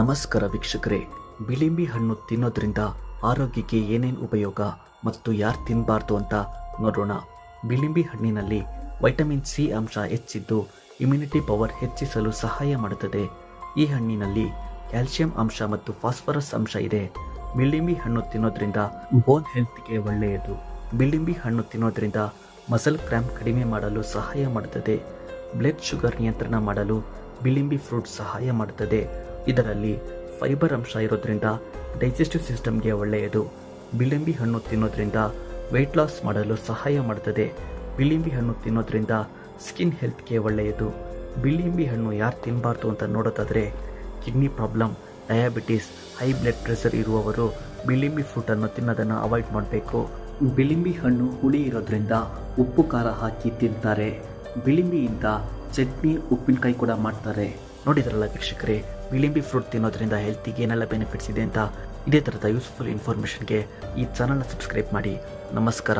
ನಮಸ್ಕಾರ ವೀಕ್ಷಕರೇ. ಬಿಳಿಂಬಿ ಹಣ್ಣು ತಿನ್ನೋದ್ರಿಂದ ಆರೋಗ್ಯಕ್ಕೆ ಏನೇನು ಉಪಯೋಗ ಮತ್ತು ಯಾರು ತಿನ್ನಬಾರ್ದು ಅಂತ ನೋಡೋಣ. ಬಿಳಿಂಬಿ ಹಣ್ಣಿನಲ್ಲಿ ವೈಟಮಿನ್ ಸಿ ಅಂಶ ಹೆಚ್ಚಿದ್ದು ಇಮ್ಯುನಿಟಿ ಪವರ್ ಹೆಚ್ಚಿಸಲು ಸಹಾಯ ಮಾಡುತ್ತದೆ. ಈ ಹಣ್ಣಿನಲ್ಲಿ ಕ್ಯಾಲ್ಸಿಯಂ ಅಂಶ ಮತ್ತು ಫಾಸ್ಫರಸ್ ಅಂಶ ಇದೆ. ಬಿಳಿಂಬಿ ಹಣ್ಣು ತಿನ್ನೋದ್ರಿಂದ ಬೋನ್ ಹೆಲ್ತ್ಗೆ ಒಳ್ಳೆಯದು. ಬಿಳಿಂಬಿ ಹಣ್ಣು ತಿನ್ನೋದ್ರಿಂದ ಮಸಲ್ ಕ್ರ್ಯಾಂಪ್ ಕಡಿಮೆ ಮಾಡಲು ಸಹಾಯ ಮಾಡುತ್ತದೆ. ಬ್ಲಡ್ ಶುಗರ್ ನಿಯಂತ್ರಣ ಮಾಡಲು ಬಿಳಿಂಬಿ ಫ್ರೂಟ್ ಸಹಾಯ ಮಾಡುತ್ತದೆ. ಇದರಲ್ಲಿ ಫೈಬರ್ ಅಂಶ ಇರೋದ್ರಿಂದ ಡೈಜೆಸ್ಟಿವ್ ಸಿಸ್ಟಮ್ಗೆ ಒಳ್ಳೆಯದು. ಬಿಳಿಂಬಿ ಹಣ್ಣು ತಿನ್ನೋದ್ರಿಂದ ವೆಯ್ಟ್ ಲಾಸ್ ಮಾಡಲು ಸಹಾಯ ಮಾಡುತ್ತದೆ ಬಿಳಿಂಬಿ ಹಣ್ಣು ತಿನ್ನೋದ್ರಿಂದ ಸ್ಕಿನ್ ಹೆಲ್ತ್ಗೆ ಒಳ್ಳೆಯದು. ಬಿಳಿಂಬಿ ಹಣ್ಣು ಯಾರು ತಿನ್ನಬಾರ್ದು ಅಂತ ನೋಡೋದಾದರೆ kidney problem diabetes high blood pressure ಇರುವವರು ಬಿಳಿಂಬಿ ಫ್ರೂಟನ್ನು ತಿನ್ನೋದನ್ನು ಅವಾಯ್ಡ್ ಮಾಡಬೇಕು. ಬಿಳಿಂಬಿ ಹಣ್ಣು ಹುಳಿ ಇರೋದ್ರಿಂದ ಉಪ್ಪು ಖಾರ ಹಾಕಿ ತಿಂತಾರೆ. ಬಿಳಿಂಬಿಯಿಂದ ಚಟ್ನಿ, ಉಪ್ಪಿನಕಾಯಿ ಕೂಡ ಮಾಡ್ತಾರೆ. ನೋಡಿದ್ರಲ್ಲ ವೀಕ್ಷಕರೇ ಬಿಳಿಂಬಿ ಫ್ರೂಟ್ ತಿನ್ನೋದ್ರಿಂದ ಹೆಲ್ತಿಗೆ ಏನೆಲ್ಲ ಬೆನಿಫಿಟ್ಸ್ ಇದೆ ಅಂತ ಇದೇ ಥರದ ಯೂಸ್ಫುಲ್ ಇನ್ಫಾರ್ಮೇಷನ್ಗೆ ಈ ಚಾನಲ್ನ ಸಬ್ಸ್ಕ್ರೈಬ್ ಮಾಡಿ. ನಮಸ್ಕಾರ.